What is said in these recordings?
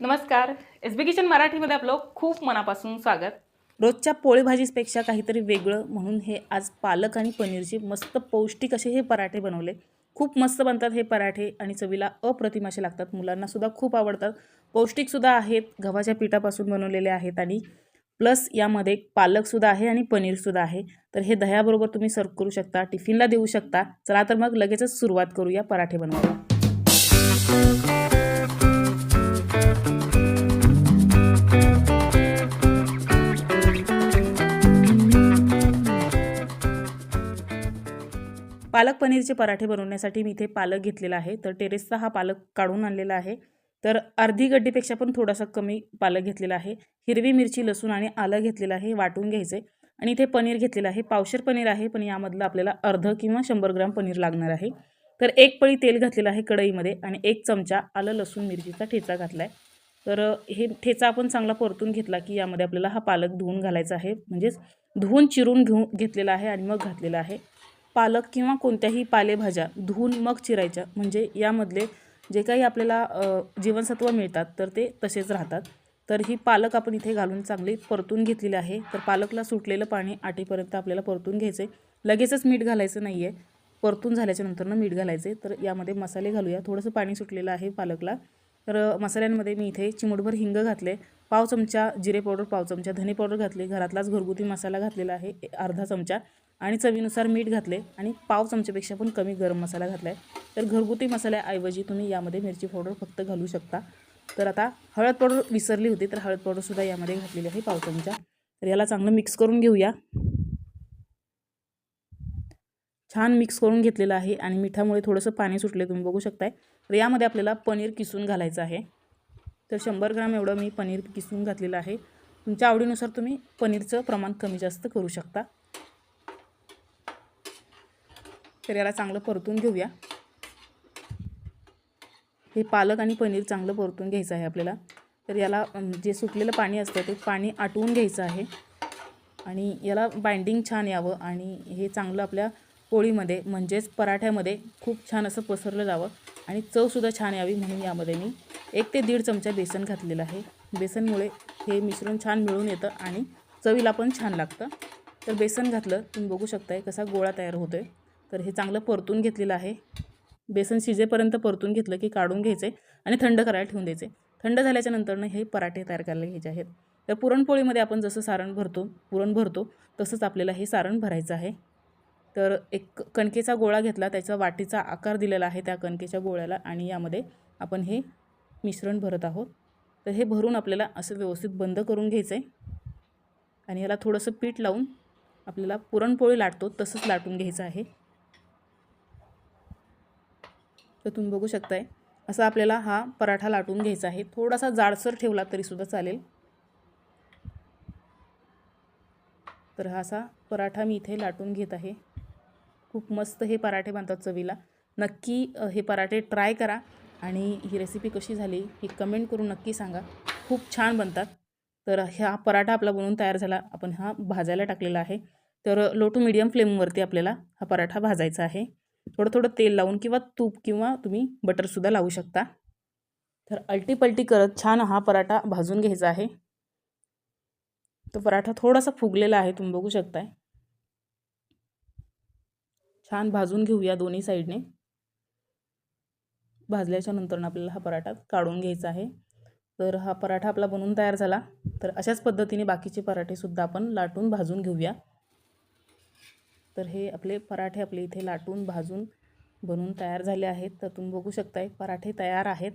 नमस्कार. एस बी किचन मराठीमध्ये आपलं खूप मनापासून स्वागत. रोजच्या पोळी भाजीपेक्षा काहीतरी वेगळं म्हणून हे आज पालक आणि पनीरचे मस्त पौष्टिक असे हे पराठे बनवले. खूप मस्त बनतात हे पराठे आणि चवीला अप्रतिम असे लागतात. मुलांनासुद्धा खूप आवडतात. पौष्टिकसुद्धा आहेत. गव्हाच्या पिठापासून बनवलेले आहेत आणि प्लस यामध्ये पालकसुद्धा आहे आणि पनीरसुद्धा आहे. तर हे दह्याबरोबर तुम्ही सर्व करू शकता टिफिनला देऊ शकता. चला तर मग लगेचच सुरुवात करूया पराठे बनवायला. पालक पनीरचे पराठे बनवण्यासाठी मी इथे पालक घेतलेला आहे. तर टेरेसचा हा पालक काढून आणलेला आहे. तर अर्धी गड्डीपेक्षा पण थोडासा कमी पालक घेतलेला आहे. हिरवी मिरची लसूण आणि आलं घेतलेलं आहे. वाटून घ्यायचे आणि इथे पनीर घेतलेलं आहे. पावशर पनीर आहे पण यामधलं आपल्याला अर्ध किंवा शंभर ग्राम पनीर लागणार आहे. तर एक पळी तेल घातलेलं आहे कढईमध्ये आणि एक चमचा आलं लसूण मिरचीचा ठेचा घातला आहे तर हे ठेचा आपण चांगला परतून घेतला की यामध्ये आपल्याला हा पालक धुवून घालायचा आहे. म्हणजेच धुवून चिरून घेऊन घेतलेला आहे आणि मग घातलेला आहे. पालक किंवा कोणत्याही पालेभाज्या धुवून मग चिरायच्या. म्हणजे यामधले जे काही आपल्याला जीवनसत्व मिळतात तर ते तसेच राहतात. तर ही पालक आपण इथे घालून चांगली परतून घेतलेली आहे. तर पालकला सुटलेलं पाणी आटेपर्यंत आपल्याला परतून घ्यायचं आहे लगेचच मीठ घालायचं नाही आहे परतून झाल्याच्या नंतरनं मीठ घालायचे तर यामध्ये मसाले घालूया. थोडंसं पाणी सुटलेलं आहे पालकला. तर मसाल्यांमध्ये मी इथे चिमूटभर हिंग घातले. पाव चमचा जिरे पावडर पाव चमचा धने पावडर घातले. घरातलाच घरगुती मसाला घातलेला आहे. ए- अर्धा चमचा. आणि चवीनुसार मीठ घातले आणि पाव चमच्यापेक्षा पण कमी गरम मसाला घातला आहे तर घरगुती मसाल्याऐवजी तुम्ही यामध्ये मिरची पावडर फक्त घालू शकता. तर आता हळद पावडर विसरली होती तर हळद पावडरसुद्धा यामध्ये घातलेली आहे पाव चमचा. तर याला चांगलं मिक्स करून घेऊया. छान मिक्स करून घेतलेलं आहे आणि मिठामुळे थोडंसं पाणी सुटले तुम्ही बघू शकताय. तर यामध्ये आपल्याला पनीर किसून घालायचं आहे. तर शंभर ग्राम एवढं मी पनीर किसून घातलेलं आहे. तुमच्या आवडीनुसार तुम्ही पनीरचं प्रमाण कमी जास्त करू शकता. तर याला चांगलं परतून घेऊया. हे पालक आणि पनीर चांगलं परतून घ्यायचं आहे आपल्याला. तर याला जे सुटलेलं पाणी असतं ते पाणी आटवून घ्यायचं आहे. आणि याला बाइंडिंग छान यावं आणि हे चांगलं आपल्या पोळीमध्ये म्हणजेच पराठ्यामध्ये खूप छान असं पसरलं जावं. आणि चवसुद्धा छान यावी म्हणून यामध्ये मी एक ते दीड चमचा बेसन घातलेलं आहे. बेसनमुळे हे मिश्रण छान मिळून येतं आणि चवीला पण छान लागतं. तर बेसन घातलं तुम्ही बघू शकताय कसा गोळा तयार होतो आहे तर हे चांगलं परतून घेतलेलं आहे. बेसन शिजेपर्यंत परतून घेतलं की काढून घ्यायचे आणि थंड करायला ठेवून द्यायचे. थंड झाल्याच्या नंतरनं हे पराठे तयार करायला घ्यायचे आहेत. तर पुरणपोळीमध्ये आपण जसं सारण भरतो पुरण भरतो तसंच आपल्याला हे सारण भरायचं आहे. तर एक कणकेचा गोळा घेतला त्याचा वाटीचा आकार दिलेला आहे त्या कणकेच्या गोळ्याला आणि यामध्ये आपण हे मिश्रण भरत आहोत. तर हे भरून आपल्याला असं व्यवस्थित बंद करून घ्यायचं आहे. आणि याला थोडंसं पीठ लावून आपल्याला पुरणपोळी लाटतो तसंच लाटून घ्यायचं आहे. तर तुम्ही बघू शकताय. असा आपल्याला हा पराठा लाटून घ्यायचा आहे. थोडासा जाडसर ठेवला तरीसुद्धा चालेल. तर हा असा पराठा मी इथे लाटून घेत आहे. खूप मस्त हे पराठे बनतात चवीला. नक्की हे पराठे ट्राय करा आणि ही रेसिपी कशी झाली ही कमेंट करून नक्की सांगा. खूप छान बनतात. तर हा पराठा आपला बनवून तयार झाला. आपण हा भाजायला टाकलेला आहे. तर लो टू मिडियम फ्लेमवरती आपल्याला हा पराठा भाजायचा आहे. थोडं थोडं तेल लावून किंवा तूप किंवा तुम्ही बटरसुद्धा लावू शकता. तर अल्टीपल्टी करत छान हा पराठा भाजून घ्यायचा आहे. तो पराठा थोडासा फुगलेला आहे तुम्ही बघू शकताय. छान भाजून घेऊया दोन्ही साईडने. भाजल्याच्या नंतर आपल्याला हा पराठा काढून घ्यायचा आहे. तर हा पराठा आपला बनवून तयार झाला. तर अशाच पद्धतीने बाकीचे पराठेसुद्धा आपण लाटून भाजून घेऊया. तर हे आपले पराठे आपले इथे लाटून भाजून बनवून तयार झाले आहेत. तर तुम्ही बघू शकताय पराठे तयार आहेत.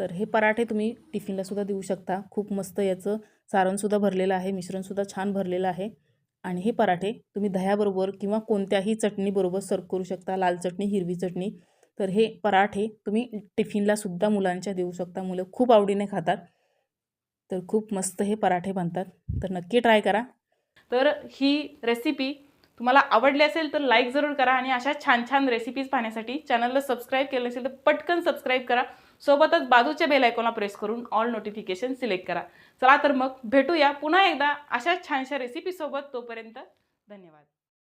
तर हे पराठे तुम्ही टिफिनलासुद्धा देऊ शकता. खूप मस्त याचं सारणसुद्धा भरलेलं आहे मिश्रणसुद्धा छान भरलेलं आहे. आणि हे पराठे तुम्ही दह्याबरोबर किंवा कोणत्याही चटणीबरोबर सर्व करू शकता लाल चटणी हिरवी चटणी. तर हे पराठे तुम्ही टिफिनलासुद्धा मुलांच्या देऊ शकता. मुलं खूप आवडीने खातात. तर खूप मस्त हे पराठे बनतात. तर नक्की ट्राय करा. तर ही रेसिपी तुम्हाला आवडले असेल तर लाईक जरूर करा आणि अशा छान छान रेसिपीज पाहण्यासाठी चॅनलला सबस्क्राईब केलं असेल तर पटकन सबस्क्राईब करा. सोबतच बाजूच्या बेल आयकॉनला प्रेस करून ऑल नोटिफिकेशन सिलेक्ट करा. चला तर मग भेटूया पुन्हा एकदा अशा छानशा रेसिपीसोबत तोपर्यंत धन्यवाद.